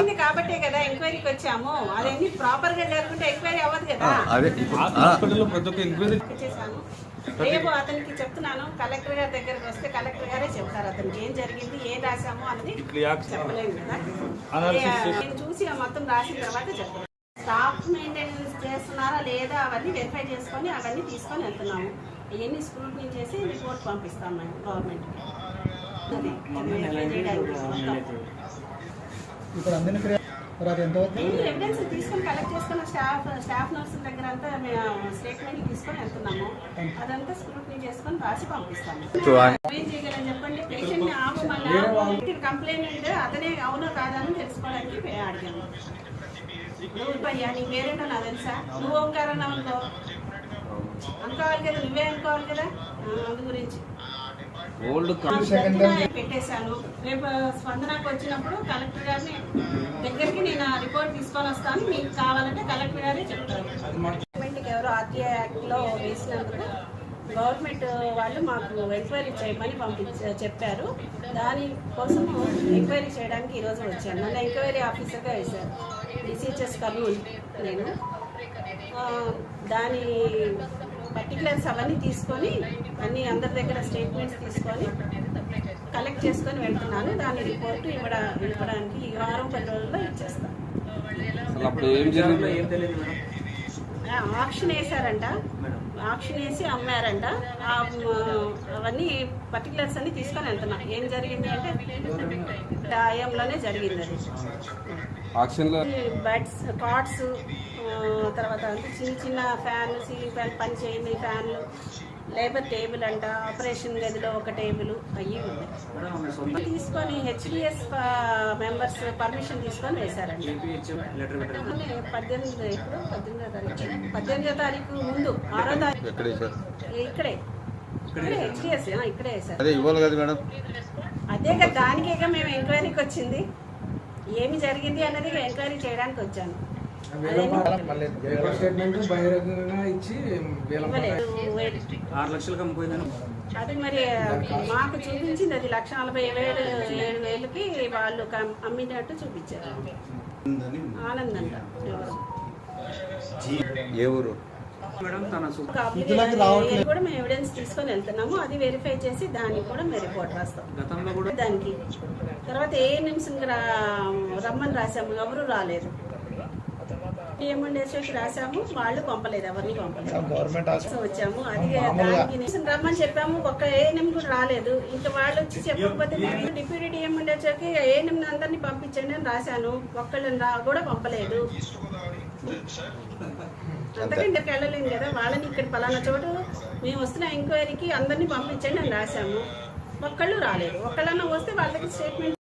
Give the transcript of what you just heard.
వచ్చింది కాబట్టే కదా ఎంక్వైరీకి వచ్చాము. అదన్నీ ప్రాపర్గా జరుగుతుంటే ఎంక్వైరీ అవ్వదు కదా. అదే హాస్పిటల్లో ప్రతి ఒక్క ఎంక్వైరీ చేశాను. రేపు అతనికి చెప్తున్నాను. కలెక్టర్ గారి దగ్గరికి వస్తే కలెక్టర్ గారే చెప్తారు అతనికి ఏం జరిగింది ఏం రాసాము అన్నది చెప్పలేము కదా. నేను చూసి ఆ మొత్తం రాసిన తర్వాత చెప్తాను. స్టాఫ్ మెయింటెనెన్స్ చేస్తున్నారా లేదా అవన్నీ వెరిఫై చేసుకొని అవన్నీ తీసుకొని వెళ్తున్నాము. ఇవన్నీ స్క్రూట్నీ చేసి రిపోర్ట్ పంపిస్తాం మేము గవర్నమెంట్కి. ఇప్పుడు అందిన ఫిర్యాదు మరి అది ఎంతవరకు మేము ఎవిడెన్స్ తీసుకొని కలెక్ట్ చేసుకున్న స్టాఫ్ స్టాఫ్ నర్సుల దగ్గర అంతా మేము స్టేట్మెంట్ తీసుకొని వెళ్తున్నాము. అదంతా స్క్రూట్నీ చేసుకొని రాసి పంపిస్తాము. ఏం చేయగలని చెప్పండి? పేషెంట్ని ఆపమన్నా కంప్లైంట్ అతనే అవునో కాదా అని తెలుసుకోవడానికి అడిగాను నువ్వు పయ్యా నీ పేరేంటో నాకు తెలుసా? నువ్వు ఓంకారన్నా అనుకో అనుకోవాలి కదా నువ్వే అనుకోవాలి కదా? అందు గురించి. ఓల్డ్ పెట్టేశాను రేపు స్పందనకు వచ్చినప్పుడు కలెక్టర్ గారిని దగ్గరికి నేను ఆ రిపోర్ట్ తీసుకొని వస్తాను మీకు కావాలంటే కలెక్టర్ గారే చెప్తారు. గవర్నమెంట్కి ఎవరో ఆర్టీఐ యాక్ట్లో వేసినందుకు గవర్నమెంట్ వాళ్ళు మాకు ఎంక్వైరీ చేయమని పంపించ చెప్పారు. దాని కోసం ఎంక్వైరీ చేయడానికి ఈరోజు వచ్చాను. నన్ను ఎంక్వైరీ ఆఫీసర్గా వేశారు. డిసిహెచ్ఎస్ కర్నూలు నేను. దాని పర్టికులర్స్ అవన్నీ తీసుకొని అన్ని అందరి దగ్గర స్టేట్మెంట్స్ తీసుకొని కలెక్ట్ చేసుకొని వెళ్తున్నాను దాని రిపోర్ట్ ఇవ్వడ ఇవ్వడానికి ఈ వారం పది రోజుల్లో ఇచ్చేస్తాను అసలు అప్పుడు ఏం జరిగింది ఆ, ఆక్షన్ వేశారంట. ఆక్షన్ వేసి అమ్మారంట. అవన్నీ పర్టికులర్స్ అన్ని తీసుకొని వెళ్తున్నా ఏం జరిగింది అంటే ఆయంలోనే జరిగింది. అది ఆక్షన్లో బెడ్స్ కాట్స్ తర్వాత చిన్న చిన్న ఫ్యాన్ సీలింగ్ ఫ్యాన్ పని చేయండి ఫ్యాన్లు లేబర్ టేబుల్ అంట ఆపరేషన్ గదిలో ఒక టేబుల్ అయ్యి ఉన్నాయి. తీసుకొని హెచ్డిఎస్ మెంబర్స్ పర్మిషన్ తీసుకొని వేశారండి పద్దెనిమిది ఎప్పుడు? పద్దెనిమిదో తారీఖు. పద్దెనిమిదో తారీఖు ముందు ఆరో తారీఖు. ఇక్కడే. ఇక్కడే హెచ్డిఎస్ ఇక్కడే వేశారు. అదే ఇవ్వాలి కదా మేడం? అదే కదా దానికేగా మేము ఎంక్వైరీకి వచ్చింది. ఏమి జరిగింది అన్నది ఎంక్వైరీ చేయడానికి వచ్చాను. స్టేట్మెంట్ బహిరంగంగా ఇచ్చి వేల ఇవ్వలేదు. ఆరు లక్షలకు అమ్ముకోయిందని అది మరి మాకు చూపించింది అది లక్ష నలభై వేలు ఏడు వేలకి వాళ్ళు అమ్మినట్టు చూపించారు. ఆనందంట ఎవరు. కూడా మేము ఎవిడెన్స్ తీసుకొని వెళ్తున్నాము. అది వెరిఫై చేసి దానికి కూడా మేము రిపోర్ట్ రాస్తాం. గతంలో కూడా దానికి. తర్వాత ఏ నిమిషం రమ్మని రాసాము ఎవరు రాలేదు. రాసాము? వాళ్ళు పంపలేదు ఎవరిని పంపలేదు. గవర్నమెంట్ వచ్చాము. అది రమ్మని చెప్పాము. ఒక్క ఏఎన్ఎం కూడా రాలేదు. ఇంకా వాళ్ళు వచ్చి చెప్పకపోతే డిప్యూటీ ఏఎన్ఎం అందరినీ పంపించండి అని రాశాను. ఒక్కళ్ళని రా కూడా పంపలేదు. అంతకంటే వెళ్ళలేము కదా. వాళ్ళని ఇక్కడ పలానా చోటు మేము వస్తున్న ఎంక్వైరీకి అందరినీ పంపించండి అని రాశాము. ఒక్కళ్ళు రాలేదు. ఒక్కళ్ళన్నా వస్తే వాళ్ళకి స్టేట్మెంట్